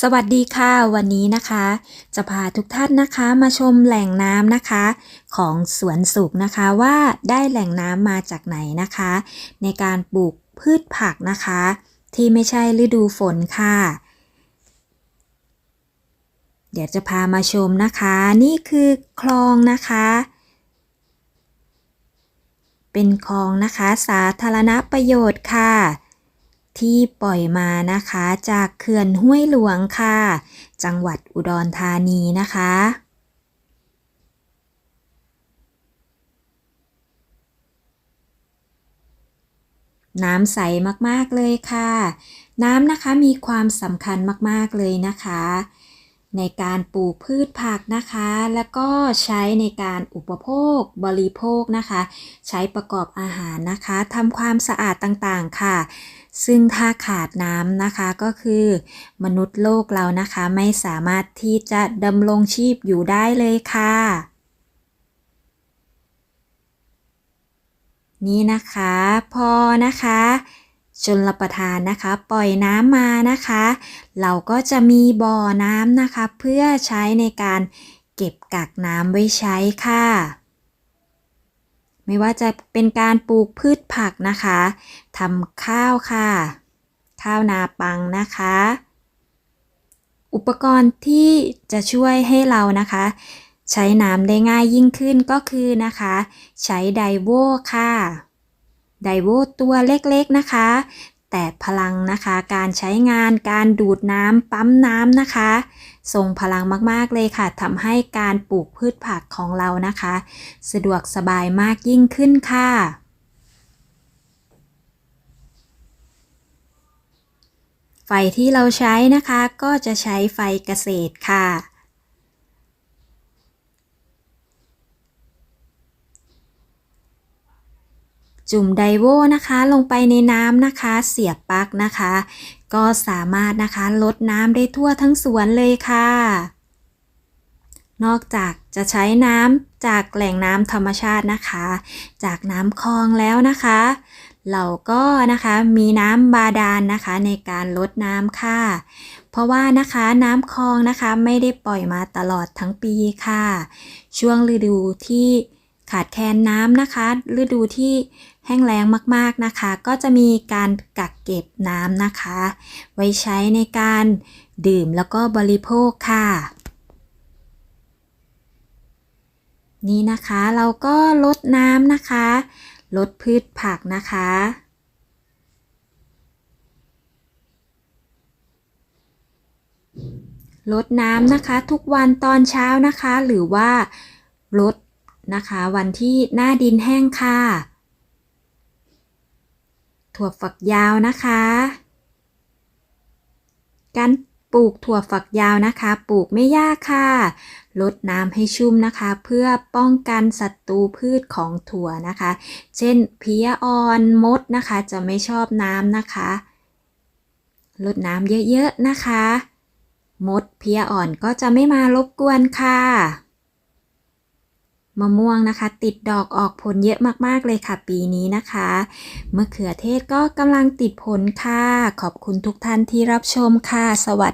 สวัสดีค่ะ วันนี้นะคะ จะพาทุกท่านนะคะมาชมแหล่งน้ำนะคะ ของสวนสุขนะคะว่าได้แหล่งน้ำมาจากไหนนะคะ ในการปลูกพืชผักนะคะ ที่ไม่ใช่ฤดูฝนค่ะ เดี๋ยวจะพามาชมนะคะ นี่คือคลองนะคะ เป็นคลองนะคะ สาธารณประโยชน์ค่ะ ที่ปล่อยมานะคะ จากเขื่อนห้วยหลวงค่ะ จังหวัดอุดรธานีนะคะน้ำใสมากๆเลยค่ะ น้ำนะคะมีความสำคัญมากๆเลยนะคะ ในการปลูกพืชผักนะคะ แล้วก็ใช้ในการอุปโภคบริโภคนะคะ ใช้ประกอบอาหารนะคะทำความสะอาดต่างๆค่ะ ซึ่งถ้าขาดน้ำนะคะก็คือ มนุษย์โลกเรานะคะไม่สามารถที่จะดำรงชีพอยู่ได้เลยค่ะ นี่นะคะพอนะคะชนรับประทานนะคะ ปล่อยน้ำมานะคะ เราก็จะมีบ่อน้ำนะคะ เพื่อใช้ในการเก็บกักน้ำไว้ใช้ค่ะ ไม่ว่าจะเป็นการปลูกพืชผักนะคะทำข้าวค่ะ ข้าวนาปังนะคะ อุปกรณ์ที่จะช่วยให้เรานะคะ ใช้น้ำได้ง่ายยิ่งขึ้นก็คือนะคะ ใช้ไดโวค่ะไดโวตัวเล็กๆนะคะ แต่พลังนะคะ การใช้งานการดูดน้ำปั๊มน้ำนะคะทรงพลังมากๆเลยค่ะทำให้การปลูกพืชผักของเรานะคะ สะดวกสบายมากยิ่งขึ้นค่ะไฟที่เราใช้นะคะก็จะใช้ไฟเกษตรค่ะ จุ่มไดโวนะคะลงไปในน้ำนะคะ เสียบปลั๊กนะคะ ก็สามารถนะคะลดน้ำได้ทั่วทั้งสวนเลยค่ะ นอกจากจะใช้น้ำจากแหล่งน้ำธรรมชาตินะคะ จากน้ำคลองแล้วนะคะ เราก็นะคะมีน้ำบาดาลนนะคะในการลดน้ำค่ะ เพราะว่านะคะน้ำคลองนะคะไม่ได้ปล่อยมาตลอดทั้งปีค่ะ ช่วงฤดูที่ ขาดแคลนน้ำนะคะ ฤดูที่แห้งแล้งมากๆนะคะ ก็จะมีการกักเก็บน้ำนะคะ ไว้ใช้ในการดื่มแล้วก็บริโภคค่ะ นี่นะคะเราก็ลดน้ำนะคะ ลดพืชผักนะคะลดน้ำนะคะทุกวันตอนเช้านะคะ หรือว่าลด นะคะ วันที่หน้าดินแห้งค่ะ ถั่วฝักยาวนะคะ การปลูกถั่วฝักยาวนะคะ ปลูกไม่ยากค่ะลดน้ำให้ชุ่มนะคะ เพื่อป้องกันศัตรูพืชของถั่วนะคะ เช่นเพี้ยอ่อนมดนะคะ จะไม่ชอบน้ำนะคะลดน้ำเยอะๆนะคะ มดเพี้ยอ่อนก็จะไม่มารบกวนค่ะ มะม่วงนะคะ ติดดอกออกผลเยอะมากๆเลยค่ะปีนี้นะคะมะเขือเทศก็กำลังติดผลค่ะ ขอบคุณทุกท่านที่รับชมค่ะ สวัสดี